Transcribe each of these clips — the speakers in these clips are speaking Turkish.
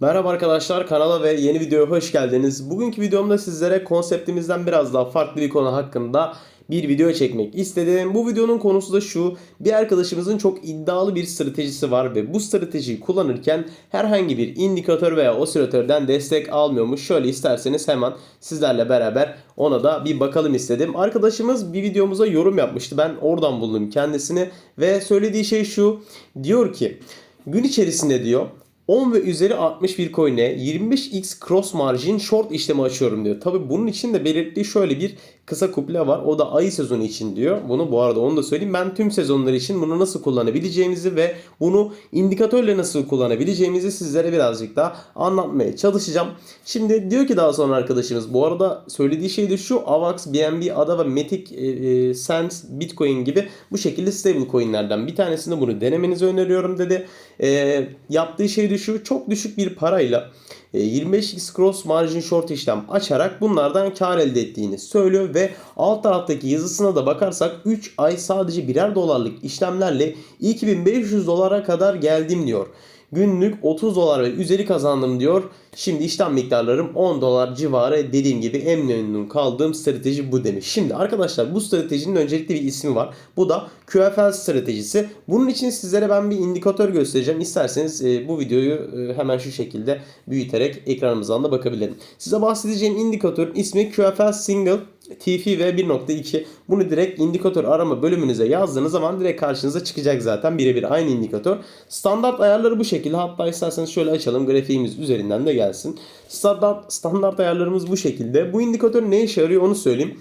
Merhaba arkadaşlar kanala ve yeni videoya hoş geldiniz. Bugünkü videomda sizlere konseptimizden biraz daha farklı bir konu hakkında bir video çekmek istedim. Bu videonun konusu da şu. Bir arkadaşımızın çok iddialı bir stratejisi var ve bu stratejiyi kullanırken herhangi bir indikatör veya osilatörden destek almıyormuş. Şöyle isterseniz hemen sizlerle beraber ona da bir bakalım istedim. Arkadaşımız bir videomuza yorum yapmıştı. Ben oradan buldum kendisini ve söylediği şey şu. Diyor ki gün içerisinde diyor 10 ve üzeri 61 coin'e 25x cross margin short işlemi açıyorum diyor. Tabi bunun için de belirttiği şöyle bir kısa kuple var. O da ayı sezonu için diyor. Bunu bu arada onu da söyleyeyim. Ben tüm sezonlar için bunu nasıl kullanabileceğimizi ve bunu indikatörle nasıl kullanabileceğimizi sizlere birazcık daha anlatmaya çalışacağım. Şimdi diyor ki daha sonra arkadaşımız bu arada söylediği şey de şu. AVAX, BNB, ADA ve Matic, e, e, Sense, Bitcoin gibi bu şekilde stable coinlerden bir tanesinde bunu denemenizi öneriyorum dedi. E, yaptığı şey de şu. Çok düşük bir parayla 25x cross margin short işlem açarak bunlardan kar elde ettiğini söylüyor ve alt taraftaki yazısına da bakarsak 3 ay sadece birer dolarlık işlemlerle 2500 dolara kadar geldim diyor. Günlük 30 dolar ve üzeri kazandım diyor. Şimdi işlem miktarlarım 10 dolar civarı dediğim gibi en memnun kaldığım strateji bu demiş. Şimdi arkadaşlar bu stratejinin öncelikle bir ismi var. Bu da QFL stratejisi. Bunun için sizlere ben bir indikatör göstereceğim. İsterseniz e, bu videoyu e, hemen şu şekilde büyüterek ekranımızdan da bakabilirim. Size bahsedeceğim indikatörün ismi QFL Single TF ve 1.2 bunu direkt indikatör arama bölümünüze yazdığınız zaman direkt karşınıza çıkacak zaten birebir aynı indikatör. Standart ayarları bu şekilde hatta isterseniz şöyle açalım grafiğimiz üzerinden de gelsin. Standart, standart ayarlarımız bu şekilde. Bu indikatör ne işe yarıyor onu söyleyeyim.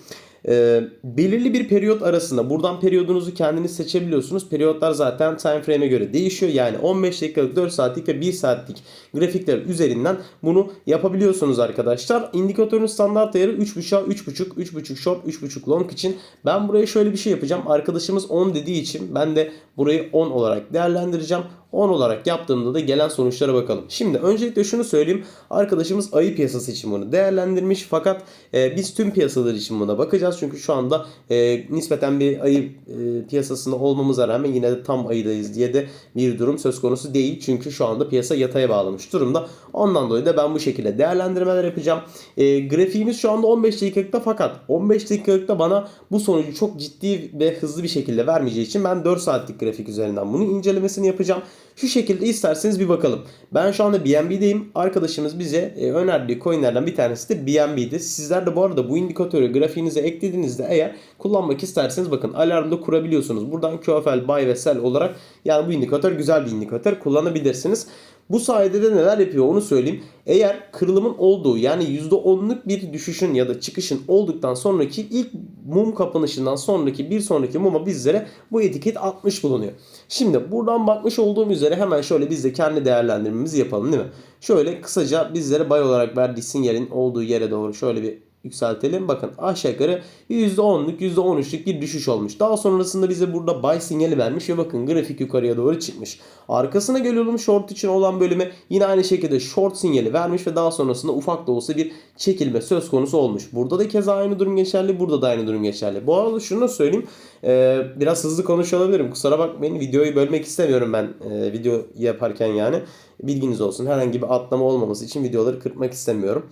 Ee, belirli bir periyot arasında buradan periyodunuzu kendiniz seçebiliyorsunuz. Periyotlar zaten time frame'e göre değişiyor. Yani 15 dakikalık, 4 saatlik ve 1 saatlik grafikler üzerinden bunu yapabiliyorsunuz arkadaşlar. İndikatörün standart ayarı 3.5'a 3.5, 3.5 short, 3.5 long için. Ben buraya şöyle bir şey yapacağım. Arkadaşımız 10 dediği için ben de burayı 10 olarak değerlendireceğim. 10 olarak yaptığımda da gelen sonuçlara bakalım. Şimdi öncelikle şunu söyleyeyim. Arkadaşımız ayı piyasası için bunu değerlendirmiş. Fakat e, biz tüm piyasalar için buna bakacağız. Çünkü şu anda e, nispeten bir ayı e, piyasasında olmamıza rağmen yine de tam ayıdayız diye de bir durum söz konusu değil. Çünkü şu anda piyasa yataya bağlamış durumda. Ondan dolayı da ben bu şekilde değerlendirmeler yapacağım. E, grafiğimiz şu anda 15 dakikalıkta fakat 15 dakikalıkta bana bu sonucu çok ciddi ve hızlı bir şekilde vermeyeceği için ben 4 saatlik grafik üzerinden bunu incelemesini yapacağım. Şu şekilde isterseniz bir bakalım. Ben şu anda BNB'deyim. Arkadaşımız bize e, önerdiği coinlerden bir tanesi de BNB'di. Sizler de bu arada bu indikatörü grafiğinize eklediğinizde eğer kullanmak isterseniz bakın alarmda kurabiliyorsunuz. Buradan QFL, buy ve sell olarak yani bu indikatör güzel bir indikatör kullanabilirsiniz. Bu sayede de neler yapıyor onu söyleyeyim. Eğer kırılımın olduğu yani %10'luk bir düşüşün ya da çıkışın olduktan sonraki ilk mum kapanışından sonraki bir sonraki muma bizlere bu etiket atmış bulunuyor. Şimdi buradan bakmış olduğum üzere hemen şöyle biz de kendi değerlendirmemizi yapalım değil mi? Şöyle kısaca bizlere bay olarak verdiği sinyalin olduğu yere doğru şöyle bir yükseltelim. Bakın aşağı yukarı %10'luk %13'lük bir düşüş olmuş. Daha sonrasında bize burada buy sinyali vermiş ve bakın grafik yukarıya doğru çıkmış. Arkasına geliyorum short için olan bölüme yine aynı şekilde short sinyali vermiş ve daha sonrasında ufak da olsa bir çekilme söz konusu olmuş. Burada da keza aynı durum geçerli. Burada da aynı durum geçerli. Bu arada şunu da söyleyeyim. Ee, biraz hızlı konuşuyor olabilirim. Kusura bakmayın. Videoyu bölmek istemiyorum ben e, video yaparken yani. Bilginiz olsun. Herhangi bir atlama olmaması için videoları kırpmak istemiyorum.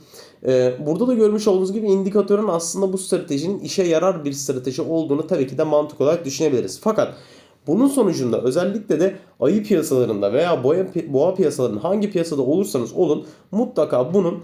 Ee, burada da görmüş olduğunuz gibi indikatörün aslında bu stratejinin işe yarar bir strateji olduğunu tabii ki de mantık olarak düşünebiliriz. Fakat bunun sonucunda özellikle de ayı piyasalarında veya boğa, boğa piyasalarının hangi piyasada olursanız olun mutlaka bunun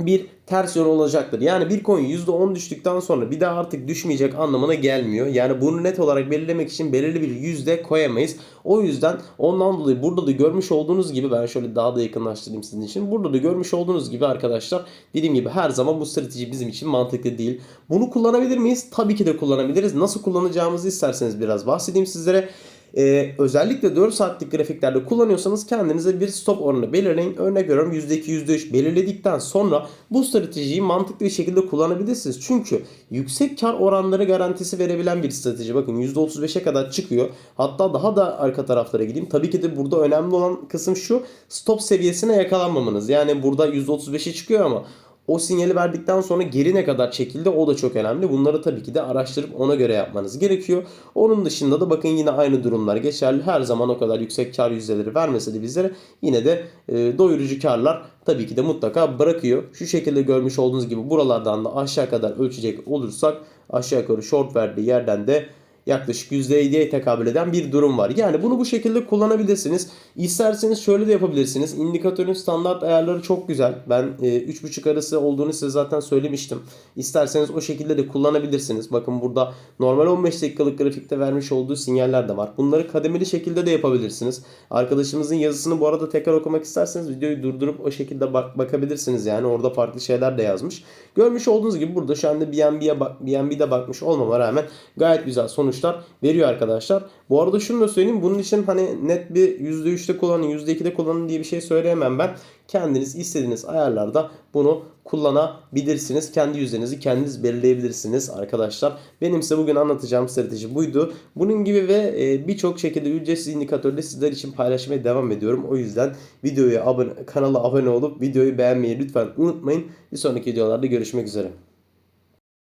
bir ters yön olacaktır. Yani bir coin %10 düştükten sonra bir daha artık düşmeyecek anlamına gelmiyor. Yani bunu net olarak belirlemek için belirli bir yüzde koyamayız. O yüzden ondan dolayı burada da görmüş olduğunuz gibi ben şöyle daha da yakınlaştırayım sizin için. Burada da görmüş olduğunuz gibi arkadaşlar dediğim gibi her zaman bu strateji bizim için mantıklı değil. Bunu kullanabilir miyiz? Tabii ki de kullanabiliriz. Nasıl kullanacağımızı isterseniz biraz bahsedeyim sizlere. Ee, özellikle 4 saatlik grafiklerde kullanıyorsanız kendinize bir stop oranı belirleyin. Örnek veriyorum %2 %3 belirledikten sonra bu stratejiyi mantıklı bir şekilde kullanabilirsiniz. Çünkü yüksek kar oranları garantisi verebilen bir strateji. Bakın %35'e kadar çıkıyor. Hatta daha da arka taraflara gideyim. Tabii ki de burada önemli olan kısım şu. Stop seviyesine yakalanmamanız. Yani burada %35'e çıkıyor ama o sinyali verdikten sonra geri ne kadar çekildi o da çok önemli. Bunları tabii ki de araştırıp ona göre yapmanız gerekiyor. Onun dışında da bakın yine aynı durumlar geçerli. Her zaman o kadar yüksek kar yüzdeleri vermese de bizlere yine de e, doyurucu karlar tabii ki de mutlaka bırakıyor. Şu şekilde görmüş olduğunuz gibi buralardan da aşağı kadar ölçecek olursak aşağı yukarı short verdiği yerden de yaklaşık %7'ye tekabül eden bir durum var. Yani bunu bu şekilde kullanabilirsiniz. İsterseniz şöyle de yapabilirsiniz. İndikatörün standart ayarları çok güzel. Ben e, 3.5 arası olduğunu size zaten söylemiştim. İsterseniz o şekilde de kullanabilirsiniz. Bakın burada normal 15 dakikalık grafikte vermiş olduğu sinyaller de var. Bunları kademeli şekilde de yapabilirsiniz. Arkadaşımızın yazısını bu arada tekrar okumak isterseniz videoyu durdurup o şekilde bak bakabilirsiniz. Yani orada farklı şeyler de yazmış. Görmüş olduğunuz gibi burada şu anda BNB'ye BNB'de bakmış olmama rağmen gayet güzel sonuçlar veriyor arkadaşlar. Bu arada şunu da söyleyeyim. Bunun için hani net bir %3'te kullanın, %2'de kullanın diye bir şey söyleyemem ben. Kendiniz istediğiniz ayarlarda bunu kullanabilirsiniz. Kendi yüzdenizi kendiniz belirleyebilirsiniz arkadaşlar. Benim size bugün anlatacağım strateji buydu. Bunun gibi ve e, birçok şekilde ücretsiz indikatörde sizler için paylaşmaya devam ediyorum. O yüzden videoya abone, kanala abone olup videoyu beğenmeyi lütfen unutmayın. Bir sonraki videolarda görüşmek üzere.